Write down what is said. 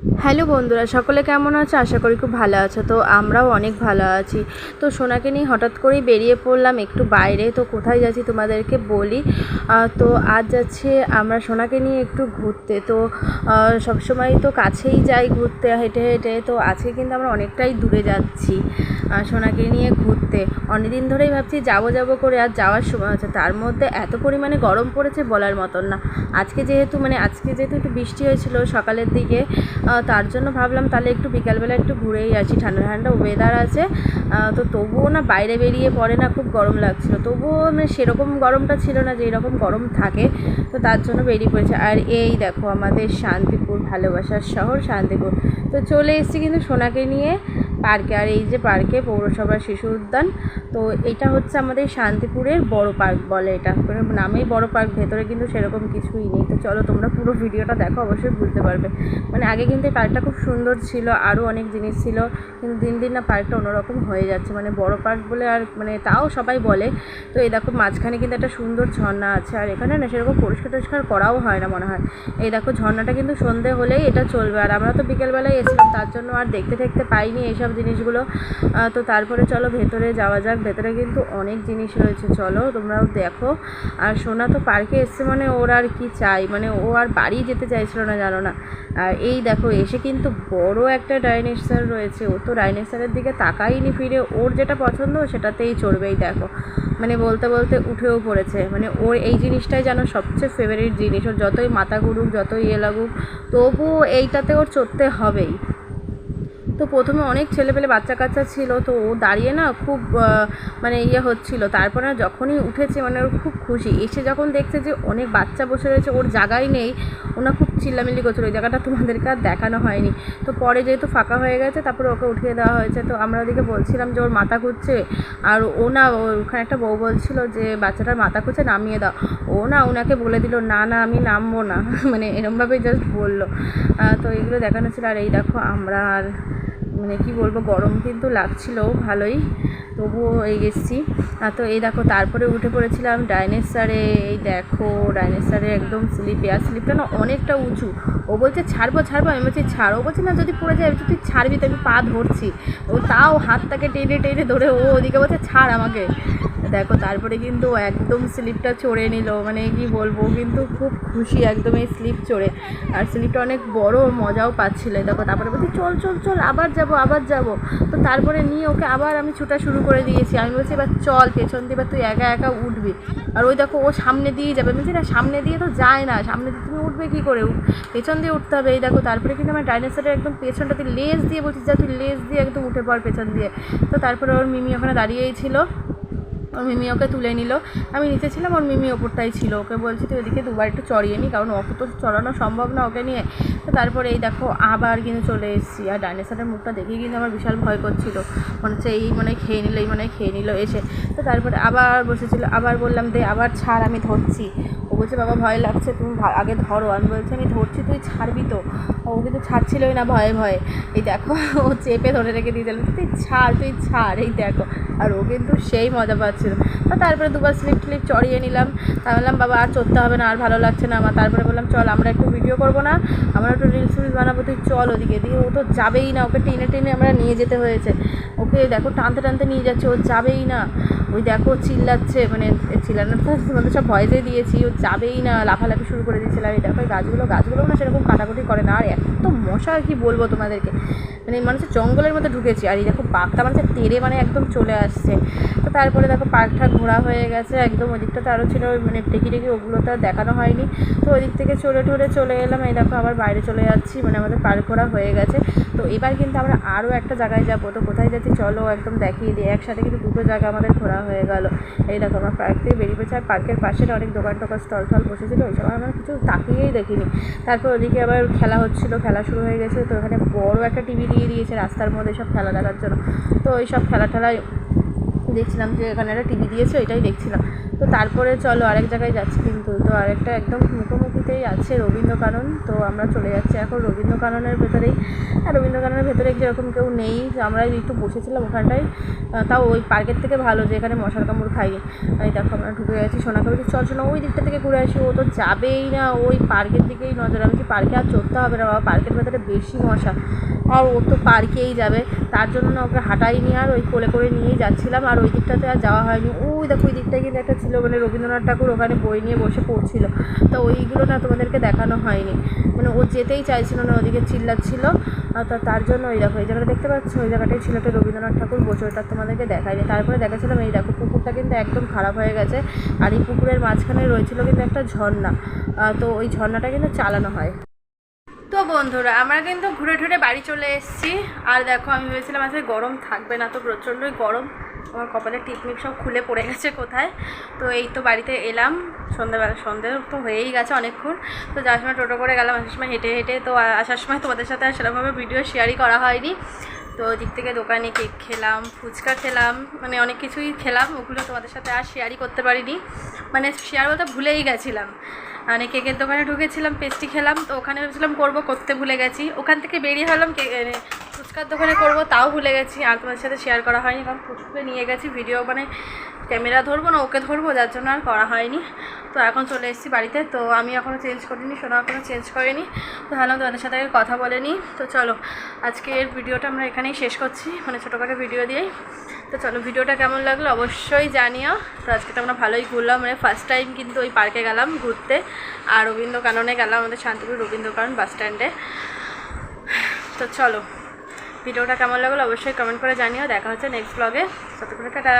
Hello বন্ধুরা, সকলে কেমন আছে? আশা করি খুব ভালো আছো। তো আমরাও অনেক ভালো আছি। তো সোনাকে নিয়ে হঠাৎ করেই বেরিয়ে পড়লাম একটু বাইরে। তো কোথায় যাচ্ছি তোমাদেরকে বলি? তো আজ যাচ্ছে আমরা সোনাকে নিয়ে একটু ঘুরতে। তো সবসময় তো কাছেই যাই ঘুরতে, হেঁটে হেঁটে। তো আজকে কিন্তু আমরা অনেকটাই দূরে যাচ্ছি। সোনাকে নিয়ে ঘুরতে। অনেকদিন ধরেই ভাবছি যাব যাব করে আর যাওয়ার সময় হচ্ছে, তার মধ্যে এত পরিমাণে গরম পড়েছে বলার মতন না। আজকে যেহেতু মানে আজকে যেহেতু একটু বৃষ্টি হয়েছিল সকালের দিকে তার জন্য ভাবলাম তাহলে একটু বিকালবেলা একটু ঘুরেই আসি। ঠান্ডা ঠান্ডা ওয়েদার আছে তো তবুও না বাইরে বেরিয়ে পড়ে না খুব গরম লাগছিল। তবুও মানে সেরকম গরমটা ছিল না যে এরকম গরম থাকে, তো তার জন্য বেরিয়ে পড়েছে। আর এই দেখো আমাদের শান্তিপুর ভালোবাসার শহর শান্তিপুর। তো চলে এসেছি কিন্তু সোনাকে নিয়ে পার্কে, আর এই যে পার্কে পৌরসভার শিশু উদ্যান, তো এটা হচ্ছে আমাদের শান্তিপুরের বড় পার্ক বলে এটা। নামেই বড় পার্ক, ভেতরে কিন্তু সেরকম কিছুই নেই। তো চলো তোমরা পুরো ভিডিওটা দেখো, অবশ্যই বুঝতে পারবে। মানে আগে কিন্তু এই পার্কটা খুব সুন্দর ছিল, আরও অনেক জিনিস ছিল, কিন্তু দিন দিন না পার্কটা অন্যরকম হয়ে যাচ্ছে। মানে বড় পার্ক বলে আর মানে তাও সবাই বলে। তো এই দেখো মাঝখানে কিন্তু একটা সুন্দর ঝর্ণা আছে, আর এখানে না সেরকম পরিষ্কার টরিষ্কার করাও হয় না মনে হয়। এই দেখো ঝর্ণাটা কিন্তু সন্ধে হলেই এটা চলবে, আর আমরা তো বিকেলবেলায় এসেছিলাম, তার জন্য আর দেখতে দেখতে পাইনি এইসব। জিনিসগুলো। তো তারপরে চলো ভেতরে যাওয়া যাক। ভেতরে কিন্তু অনেক জিনিস রয়েছে। চলো তোমরাও দেখো। আর সোনা তো পার্কে এসছে মানে ওর আর কি চাই? মানে ও আর বাড়ি যেতে চাইছিল না, জানো না। আর এই দেখো, এসে কিন্তু বড় একটা ডাইনেসার রয়েছে। ও তো ডাইনেসারের দিকে তাকাইনি ফিরে। ওর যেটা পছন্দ, সেটাতেই চড়বেই, দেখো। মানে বলতে বলতে উঠেও পড়েছে। মানে ওর এই জিনিসটাই যেন সবচেয়ে ফেভারিট জিনিস। ওর যতই মাথা ঘুরুক যতই ইয়ে লাগুক, তবুও এইটাতে ওর চড়তে হবেই। তো প্রথমে অনেক ছেলেপেলে বাচ্চা কাচ্চা ছিল, তো ও দাঁড়িয়ে না খুব মানে ইয়ে হচ্ছিল। তারপরে যখনই উঠেছে মানে ওর খুব খুশি। এসে যখন দেখছে যে অনেক বাচ্চা বসে রয়েছে, ওর জায়গাই নেই ওনা খুব চিল্লামিল্লি করছিল। ওই জায়গাটা তোমাদেরকে আর দেখানো হয়নি। তো পরে যেহেতু ফাঁকা হয়ে গেছে, তারপরে ওকে উঠিয়ে দেওয়া হয়েছে। তো আমরা ওদিকে বলছিলাম যে ওর মাথা ঘুরছে, আর ও না ওখানে একটা বউ বলছিল যে, বাচ্চাটার মাথা ঘুরছে, নামিয়ে দাও। ও না ওনাকে বলে দিল, না না, আমি নামবো না। মানে এরমভাবে জাস্ট বলল। তো এগুলো দেখানো ছিল। আর এই দেখো, আমরা আর মানে কি বলব, গরম কিন্তু লাগছিল ভালোই, তবুও এই আর তো এই দেখো, তারপরে উঠে পড়েছিলাম ডাইনেসারে, এই দেখো, ডাইনেসারে একদম স্লিপে। আর স্লিপটা না অনেকটা উঁচু। ও বলছে, ছাড়বো ছাড়বো। আমি বলছি, ছাড়? বলছে, না, যদি পড়ে যায়, তুই ছাড়বি, তো আমি পা ধরছি। ও তাও হাতটাকে টেনে টেনে ধরে ও ওদিকে বলছে, ছাড় আমাকে। দেখো, তারপরে কিন্তু একদম স্লিপটা চড়ে নিল। মানে কি বলব কিন্তু খুব খুশি, একদম এই স্লিপ চড়ে। আর স্লিপটা অনেক বড় মজাও পাচ্ছিল। দেখো, তারপরে বলছি, চল চল চল, আবার যাব আবার যাব। তো তারপরে নিয়ে ওকে আবার আমি ছোটা শুরু করে দিয়েছি। আমি বলছি, এবার চল, পেছন দিয়ে এবার তুই একা একা উঠবি। আর ওই দেখো, ও সামনে দিয়ে যাবে। বলছি, না, সামনে দিয়ে তো যায় না। সামনে দিয়ে তুমি উঠবে কী করে? পেছন দিয়ে উঠতে হবে। এই দেখো, তারপরে কিন্তু আমার ডাইনোসরের একদম পেছনটাতে লেজ দিয়ে বলছি, যা, তুই লেজ দিয়ে একদম উঠে পড় পেছন দিয়ে। তো তারপরে ওর মিমি ওখানে দাঁড়িয়েই ছিল। ওর মিমি ওকে তুলে নিল। আমি নিচে ছিলাম, ওর মিমি ওপরটাই ছিল। ওকে বলছি, তুই ওদিকে দুবার একটু চড়িয়ে নি, কারণ ওকে তো চড়ানো সম্ভব না ওকে নিয়ে। তো তারপরে এই দেখো আবার কিন্তু চলে এসেছি। আর ডাইনোসরের মুখটা দেখেই কিন্তু আমার বিশাল ভয় করছিল। মনে হচ্ছে এই মনে খেয়ে নিল, এই মনে খেয়ে নিল এসে। তো তারপরে আবার বসেছিল, আবার বললাম, দে, আবার ছাড়, আমি ধরছি। ও বলছে, বাবা, ভয় লাগছে, তুমি আগে ধরো। আমি বলছি, আমি ধরছি, তুই ছাড়বি তো? ও কিন্তু ছাড়ছিলই না ভয়ে ভয়ে। এই দেখো, ও চেপে ধরে রেখে দিয়েছিল তুই ছাড় তুই ছাড়। এই দেখো, আর ও কিন্তু সেই মজা পাচ্ছিল। তো তারপরে দুবার স্লিপ টিলিপ চড়িয়ে নিলাম। তা বললাম, বাবা, আর চড়তে হবে না, আর ভালো লাগছে না আমার। তারপরে বললাম, চল, আমরা একটু ভিডিও করব না। আমরা একটু রিলস ফিলস বানাবো, তুই চল ওদিকে। দিয়ে ও তো যাবেই না, ওকে টেনে টেনে আমরা নিয়ে যেতে হয়েছে। ওকে দেখো টানতে টানতে নিয়ে যাচ্ছে, ও যাবেই না। ওই দেখো চিল্লাচ্ছে মানে চিল্লানো তো তোমাদের সব ভয়েসে দিয়েছি, ও যাবেই না, লাফালাফি শুরু করে দিয়েছিলাম এই দেখো গাছগুলো গাছগুলো না সেরকম কাটাকুটি করে না। আর এত মশা আর কি বলব তোমাদেরকে? মানে মনে হচ্ছে জঙ্গলের মধ্যে ঢুকেছি আর এই দেখো বাঘটা মানে হচ্ছে তেরে মানে একদম চলে আসছে। তো তারপরে দেখো পার্কটা ঘোরা হয়ে গেছে, একদম ওই দিকটাতে আরও ছিল মানে টেকি টেকি ওগুলো তো দেখানো হয়নি। তো ওই দিক থেকে চলে টরে চলে এলাম, এই দেখো আবার বাইরে চলে যাচ্ছি মানে আমাদের পার্ক ঘোরা হয়ে গেছে। তো এবার কিন্তু আমরা আরও একটা জায়গায় যাব। তো কোথায় যাচ্ছি চলো একদম দেখিয়ে দিই। একসাথে কিন্তু দুটো জায়গা আমাদের ঘোরা হয়ে গেল। এই দেখো আমরা পার্ক থেকে বেরিয়ে পড়েছি আর পার্কের পাশে অনেক দোকান টোকান, স্টল টল বসেছিল, ওই সময় আমরা কিছু তাকিয়েই দেখিনি। তারপর ওদিকে আবার খেলা হচ্ছিল, খেলা শুরু হয়ে গেছে। তো এখানে বড় একটা টিভি দিয়ে দিয়েছে রাস্তার মধ্যে সব খেলা দেখার জন্য। তো ওই সব খেলা টেলায় দেখছিলাম যে এখানে একটা টিভি দিয়েছে, ওইটাই দেখছিলাম। তো তারপরে চলো আরেক জায়গায় যাচ্ছি কিন্তু। তো আরেকটা একদম মুখোমুখিতেই আছে রবীন্দ্রকানন। তো আমরা চলে যাচ্ছি এখন রবীন্দ্রকাননের ভেতরেই। আর রবীন্দ্রকাননের ভেতরে যেরকম কেউ নেই আমরা একটু বসেছিলাম ওখানটায়। তাও ওই পার্কের থেকে ভালো যে এখানে মশার কামড় খাইয়ে। এই দেখো আমরা ঢুকে গেছি সোনাকে বলছি চল শোনা ওই দিকটা থেকে ঘুরে আসি। ও তো যাবেই না। ওই পার্কের দিকেই নজর। আমি কি পার্কে আর চড়তে হবে না বাবা? পার্কের ভেতরে বেশি মশা। আর ও তো পার্কেই যাবে। তার জন্য না ওকে হাঁটাই নিয়ে আর ওই কোলে করে নিয়েই যাচ্ছিলাম। আর ওই দিকটাতে আর যাওয়া হয়নি। ওই দেখো, ওই দিকটায় কিন্তু একটা ছিল মানে রবীন্দ্রনাথ ঠাকুর ওখানে বই নিয়ে বসে পড়ছিল। তো ওইগুলো না তোমাদেরকে দেখানো হয়নি। মানে ও যেতেই চাইছিল না, ওদিকে চিল্লাচ্ছিল। তা, তার জন্য ওই দেখো, এই জায়গাটা দেখতে পাচ্ছ? ওই জায়গাটাই ছিল একটা রবীন্দ্রনাথ ঠাকুর বসে, ওটা তোমাদেরকে দেখায়নি তারপরে দেখাছিলাম এই দেখো, পুকুরটা কিন্তু একদম খারাপ হয়ে গেছে। আর এই পুকুরের মাঝখানে রয়েছিল কিন্তু একটা ঝর্ণা। তো ওই ঝর্ণাটা কিন্তু চালানো হয়। তো বন্ধুরা, আমরা কিন্তু ঘুরে ঘুরে বাড়ি চলে এসেছি। আর দেখো, আমি ভেবেছিলাম আজকে গরম থাকবে না তো প্রচণ্ডই গরম। আমার কপালে টিপমিপ সব খুলে পড়ে গেছে কোথায়? তো এই তো বাড়িতে এলাম। সন্ধ্যাবেলা, সন্ধে তো হয়েই গেছে অনেকক্ষণ। তো যাওয়ার সময় টোটো করে গেলাম, আসার সময় হেঁটে হেঁটে তো আসার সময় তোমাদের সাথে আর সেরকমভাবে ভিডিও শেয়ারই করা হয়নি। তো ওদিক দিক থেকে দোকানে কেক খেলাম, ফুচকা খেলাম মানে অনেক কিছুই খেলাম, ওগুলো তোমাদের সাথে আর শেয়ারই করতে পারিনি। মানে শেয়ার বলতে ভুলেই গেছিলাম। মানে কেকের দোকানে ঢুকেছিলাম পেস্টি খেলাম, তো ওখানে ভেবেছিলাম করব, করতে ভুলে গেছি। ওখান থেকে বেরিয়ে হলাম ফুচকার দোকানে করব, তাও ভুলে গেছি, আর তোমাদের সাথে শেয়ার করা হয়নি, কারণ ফুচকা নিয়ে গেছি ভিডিও মানে ক্যামেরা ধরবো না, ওকে ধরবো, যার জন্য আর করা হয়নি। তো এখন চলে এসেছি বাড়িতে, তো আমি এখনও চেঞ্জ করিনি, সোনা এখনও চেঞ্জ করিনি। তো ভাবলাম তোমাদের সাথে কথা বলেনি তো চলো, আজকের ভিডিওটা আমরা এখানেই শেষ করছি মানে ছোটোখাটো ভিডিও দিয়েই। তো চলো, ভিডিওটা কেমন লাগল অবশ্যই জানিও। তো আজকে তো আমরা ভালোই ঘুরলাম মানে ফার্স্ট টাইম কিন্তু ওই পার্কে গেলাম ঘুরতে, আর রবীন্দ্র কাননে গেলাম আমাদের শান্তিপুর রবীন্দ্র কানন বাস স্ট্যান্ডে তো চলো, ভিডিওটা কেমন লাগল অবশ্যই কমেন্ট করে জানিও। দেখা হচ্ছে নেক্সট ব্লগে ততক্ষণে টাটা।